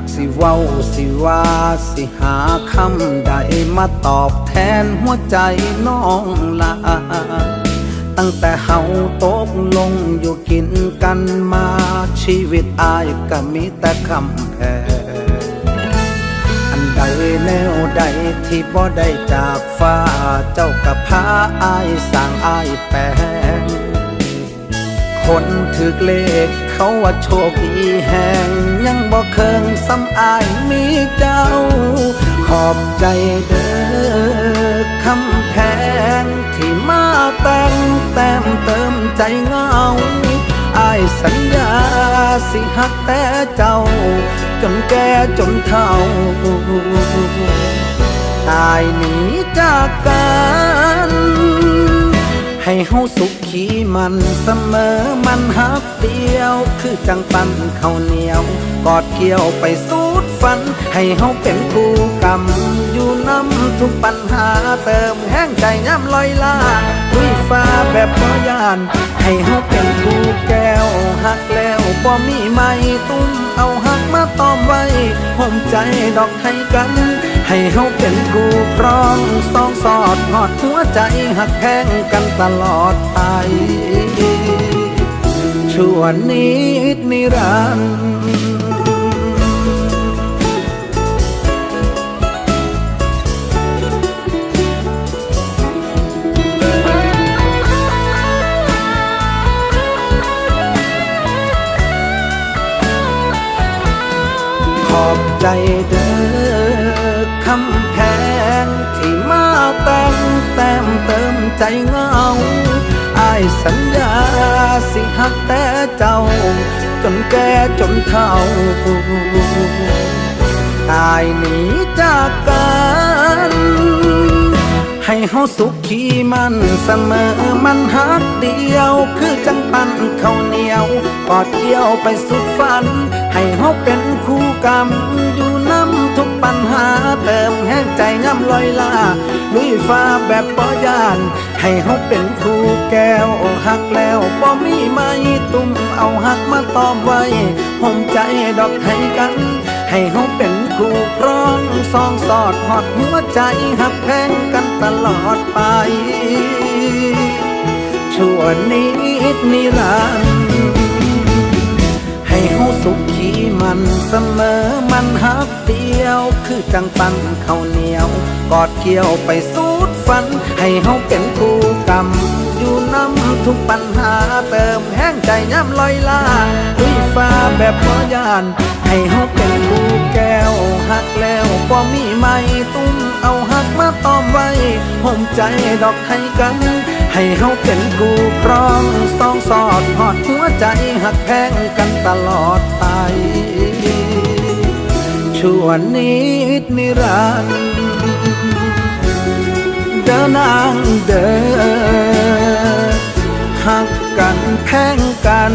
ากสิเว้าสิว่าสิหาคำใดมาตอบแทนหัวใจน้องลาตั้งแต่เฮาตกลงอยู่กินกันมาชีวิตอายก็มีแต่คำแพงอันใดแนวใดที่บ่ได้จากฟ้า เจ้ากับพาอายสร้างอายแปลงคนถึกเลขเขาว่าโชคดีแหง ยังบ่เคิงซ้ำอายมีเจ้า ขอบใจเด้อคำแพงที่มาแต่งแต้มเติมใจเงาอายสัญญาสิหักแต่เจ้า จนแก่จนเฒ่าตายหนีจากกัน ให้เฮาสุขีมันเสมอมันหักเดียว คือจังปันข้าวเหนียว กอดเกี่ยวไปสูดฝัน ให้เฮาเป็นคู่กรรม อยู่น้ำทุกปัญหาเติมแห้งใจย้ำลอยล่าลุยฟ้าแบบบ่ยาน ให้เฮาเป็นคู่แก้วหักแล้วบ่มีไม่ตุ้มเอาหักมาตอมไว้ห่มใจดอกให้กัน ให้เฮาเป็นคู่ครองสองสอดหอดหัวใจหักแพงกันตลอดไปชั่วนิดนิรันดร์ขอบใจเำแพงที่มาแต่งแต้มเติมใจเงาอายสัญญาสิหักแต่เจ้า จนแก่จนเฒ่าตายหนีจากกันให้เฮาสุขีมันเสมอมันหักเดียว คือจังปันข้าวเหนียวกอดเกี่ยวไปสุดฝัน ให้เฮาเป็นคู่กรรมอยู่น้ำ ทุกปัญหาเติมแห้งใจย่ำลอยลาลุยฟ้าแบบปอยาน ให้เฮาเป็นครูแก้วหักแล้วบ่มีไม้ตุ้มเอาหักมาตอมไว้ห่มใจดอกให้กัน ให้เฮาเป็นคู่ครองสองสอดหอดหัวใจหักแพงกันตลอดไปชั่วนิดนิรันดร์ สุขีมันเสมอมันหักเดียว คือจังปันข้าวเหนียว กอดเกี่ยวไปสูดฝัน ให้เฮาเป็นคู่กรรมอยู่น้ำทุกปัญหาเติมแห้งใจย้ำลอยล่าลุยฟ้าแบบบ่ยาน ให้เฮาเป็นคู่แก้วหักแล้วบ่มีไม่ตุ้มเอาหักมาตอมไว้ห่มใจดอกให้กัน ให้เฮาเป็นกูครองสองสอดหอดหัวใจหักแพงกันตลอดไปชั่วนิดนิรันดร์เดินนางเดินหักกันแพงกัน